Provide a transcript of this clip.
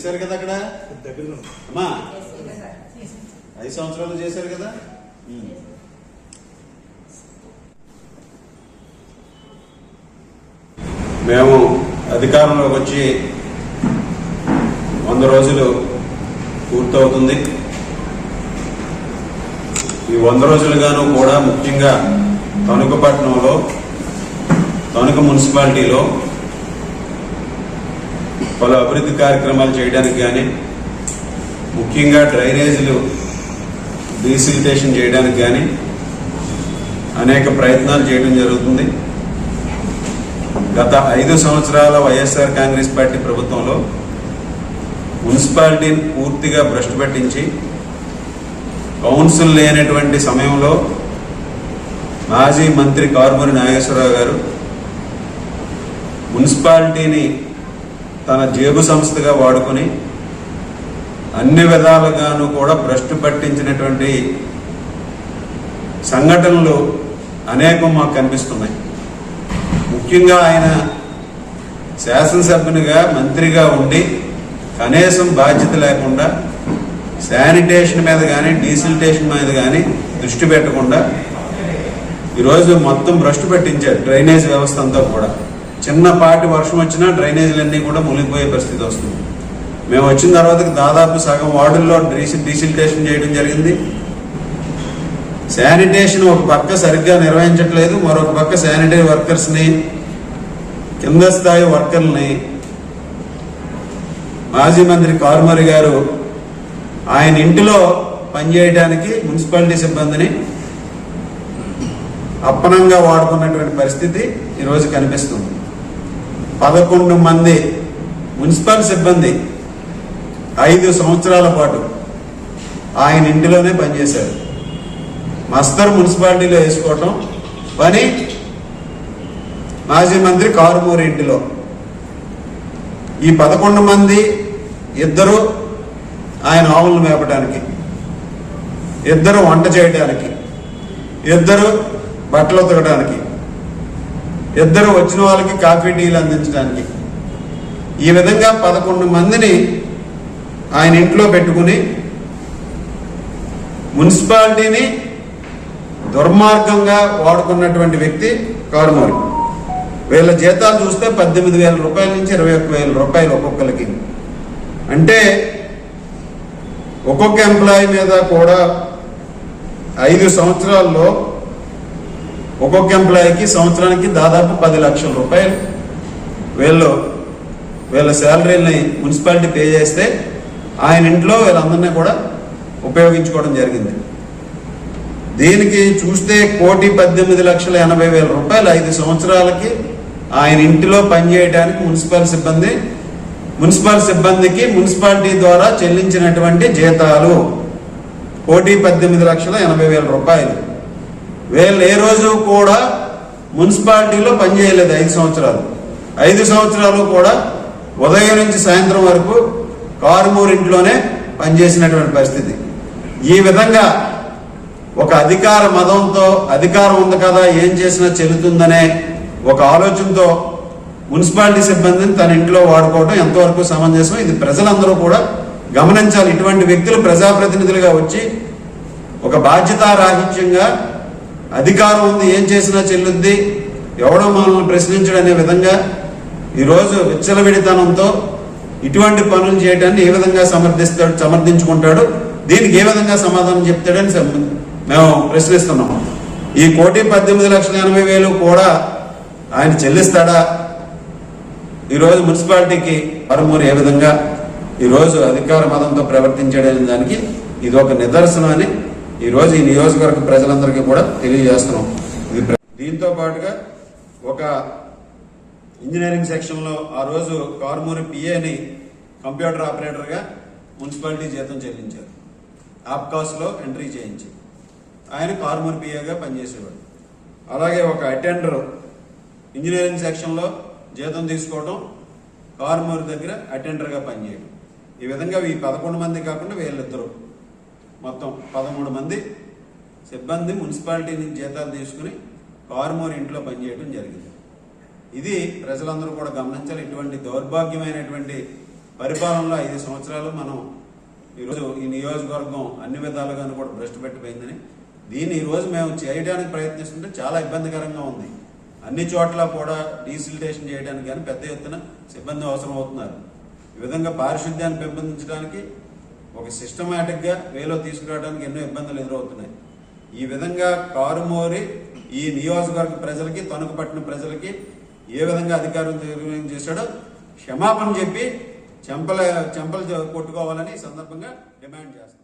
చేశారు కదా అక్కడ? అమ్మా. ఐదు సంవత్సరాలు చేశారు కదా. మేము అధికారంలోకి వచ్చి వంద రోజులు పూర్తవుతుంది. ఈ వంద రోజులుగాను కూడా ముఖ్యంగా తణుకుపట్నంలో తణుకు మున్సిపాలిటీలో పలు అభివృద్ధి కార్యక్రమాలు చేయడానికి కానీ ముఖ్యంగా డ్రైనేజీలు డీసిలిటేషన్ చేయడానికి కానీ అనేక ప్రయత్నాలు చేయడం జరుగుతుంది. గత ఐదు సంవత్సరాల వైఎస్ఆర్ కాంగ్రెస్ పార్టీ ప్రభుత్వంలో మున్సిపాలిటీని పూర్తిగా భ్రష్టు పట్టించి కౌన్సిల్ లేనటువంటి సమయంలో మాజీ మంత్రి కారుమూరి నాగేశ్వరరావు గారు మున్సిపాలిటీని తన జేబు సంస్థగా వాడుకొని అన్ని విధాలుగాను కూడా భ్రష్టు పట్టించినటువంటి సంఘటనలు అనేకం మాకు కనిపిస్తున్నాయి. ముఖ్యంగా ఆయన శాసనసభ్యునిగా మంత్రిగా ఉండి కనీసం బాధ్యత లేకుండా శానిటేషన్ మీద కానీ డీసిలిటేషన్ మీద కానీ దృష్టి పెట్టకుండా ఈరోజు మొత్తం భ్రష్టు పెట్టించారు డ్రైనేజ్ వ్యవస్థ అంతా కూడా. చిన్నపాటి వర్షం వచ్చినా డ్రైనేజీలన్నీ కూడా మునిగిపోయే పరిస్థితి వస్తుంది. మేము వచ్చిన తర్వాత దాదాపు సగం వార్డుల్లో డీసి డీసిలిటేషన్ చేయడం జరిగింది. శానిటేషన్ ఒక పక్క సరిగ్గా నిర్వహించట్లేదు మరొక పక్క శానిటరీ వర్కర్స్ని కింద స్థాయి వర్కర్ని మాజీ మంత్రి కారుమరి గారు ఆయన ఇంటిలో పనిచేయడానికి మున్సిపాలిటీ సిబ్బందిని అప్పనంగా వాడుకున్నటువంటి పరిస్థితి ఈరోజు కనిపిస్తుంది. పదకొండు మంది మున్సిపల్ సిబ్బంది ఐదు సంవత్సరాల పాటు ఆయన ఇంటిలోనే పనిచేశారు. మస్తర్ మున్సిపాలిటీలో వేసుకోవటం. పని మాజీ మంత్రి కారుమూరి ఇంటిలో. ఈ పదకొండు మంది ఇద్దరు ఆయన ఆవులను మేపడానికి ఇద్దరు వంట చేయడానికి ఇద్దరు బట్టలు ఉతకడానికి ఇద్దరు వచ్చిన వాళ్ళకి కాఫీ టీలు అందించడానికి. ఈ విధంగా పదకొండు మందిని ఆయన ఇంట్లో పెట్టుకుని మున్సిపాలిటీని దుర్మార్గంగా వాడుకున్నటువంటి వ్యక్తి కారుమూరి వీళ్ళ జీతాలు చూస్తే పద్దెనిమిది వేల రూపాయల నుంచి ఇరవై ఒక్క వేల రూపాయలు ఒక్కొక్కరికి. అంటే ఒక్కొక్క ఎంప్లాయీ మీద కూడా ఐదు సంవత్సరాల్లో ఒక్కొక్క ఎంప్లాయీకి సంవత్సరానికి దాదాపు పది లక్షల రూపాయలు. వీళ్ళు వీళ్ళ శాలరీని మున్సిపాలిటీ పే చేస్తే ఆయన ఇంట్లో వీళ్ళందరినీ కూడా ఉపయోగించుకోవడం జరిగింది. దీనికి చూస్తే కోటి పద్దెనిమిది లక్షల ఎనభై వేల రూపాయలు ఐదు సంవత్సరాలకి ఆయన ఇంటిలో పనిచేయడానికి మున్సిపల్ సిబ్బంది మున్సిపల్ సిబ్బందికి మున్సిపాలిటీ ద్వారా చెల్లించినటువంటి జీతాలు కోటి పద్దెనిమిది లక్షల ఎనభై వేల రూపాయలు. వీళ్ళు ఏ రోజు కూడా మున్సిపాలిటీలో పనిచేయలేదు ఐదు సంవత్సరాలు. ఐదు సంవత్సరాలు కూడా ఉదయం నుంచి సాయంత్రం వరకు కారుమూరింట్లోనే పనిచేసినటువంటి పరిస్థితి. ఈ విధంగా ఒక అధికార మతంతో అధికారం ఉంది కదా ఏం చేసినా చెల్లుతుందనే ఒక ఆలోచనతో మున్సిపాలిటీ సిబ్బందిని తన ఇంట్లో వాడుకోవడం ఎంతవరకు సమంజసం? ఇది ప్రజలందరూ కూడా గమనించాలి. ఇటువంటి వ్యక్తులు ప్రజాప్రతినిధులుగా వచ్చి ఒక బాధ్యతారాహిత్యంగా అధికారం ఉంది ఏం చేసినా చెల్లుద్ది. ఎవడో మనల్ని ప్రశ్నించడం అనే విధంగా ఈరోజు విచ్చలవిడితనంతో ఇటువంటి పనులు చేయడాన్ని ఏ విధంగా సమర్థిస్తాడు సమర్థించుకుంటాడు దీనికి ఏ విధంగా సమాధానం చెప్తాడని మేము ప్రశ్నిస్తున్నాం. ఈ కోటి పద్దెనిమిది లక్షల ఎనభై వేలు కూడా ఆయన చెల్లిస్తాడా? ఈరోజు మున్సిపాలిటీకి పరమూరు ఏ విధంగా ఈరోజు అధికార మతంతో ప్రవర్తించాడనే దానికి ఇది ఒక నిదర్శనం అని ఈరోజు ఈ నియోజకవర్గ ప్రజలందరికీ కూడా తెలియజేస్తున్నాం. ఇది దీంతో పాటుగా ఒక ఇంజనీరింగ్ సెక్షన్లో ఆ రోజు కార్మూరి పిఏని కంప్యూటర్ ఆపరేటర్గా మున్సిపాలిటీ జీతం చెల్లించారు. ఆప్కాస్లో ఎంట్రీ చేయించి ఆయన కార్మూరి పిఏగా పనిచేసేవాడు అలాగే ఒక అటెండర్ ఇంజనీరింగ్ సెక్షన్లో జీతం తీసుకోవడం కార్మూరి దగ్గర అటెండర్గా పనిచేయడం ఈ విధంగా ఈ పదకొండు మంది కాకుండా వీళ్ళిద్దరు మొత్తం పదమూడు మంది సిబ్బంది మున్సిపాలిటీ నుంచి జీతాలు తీసుకుని కారుమూరి ఇంట్లో పనిచేయడం జరిగింది. ఇది ప్రజలందరూ కూడా గమనించాలి. ఇటువంటి దౌర్భాగ్యమైనటువంటి పరిపాలనలో ఐదు సంవత్సరాలు మనం ఈరోజు ఈ నియోజకవర్గం అన్ని విధాలుగాను కూడా భ్రష్టు పెట్టిపోయిందని. దీన్ని ఈరోజు మేము చేయడానికి ప్రయత్నిస్తుంటే చాలా ఇబ్బందికరంగా ఉంది. అన్ని చోట్ల కూడా డీసిలిటేషన్ చేయడానికి కానీ పెద్ద ఎత్తున సిబ్బంది అవసరం అవుతున్నారు. ఈ విధంగా పారిశుద్ధ్యాన్ని పెంపొందించడానికి ఒక సిస్టమేటిక్గా వేలో తీసుకురావడానికి ఎన్నో ఇబ్బందులు ఎదురవుతున్నాయి. ఈ విధంగా కారుమోరి ఈ నియోజకవర్గ ప్రజలకి తణుకు ప్రజలకి ఏ విధంగా అధికారం దుర్వినియోగం చేశాడో క్షమాపణ చెప్పి చెంపల చెంపలు కొట్టుకోవాలని సందర్భంగా డిమాండ్ చేస్తాం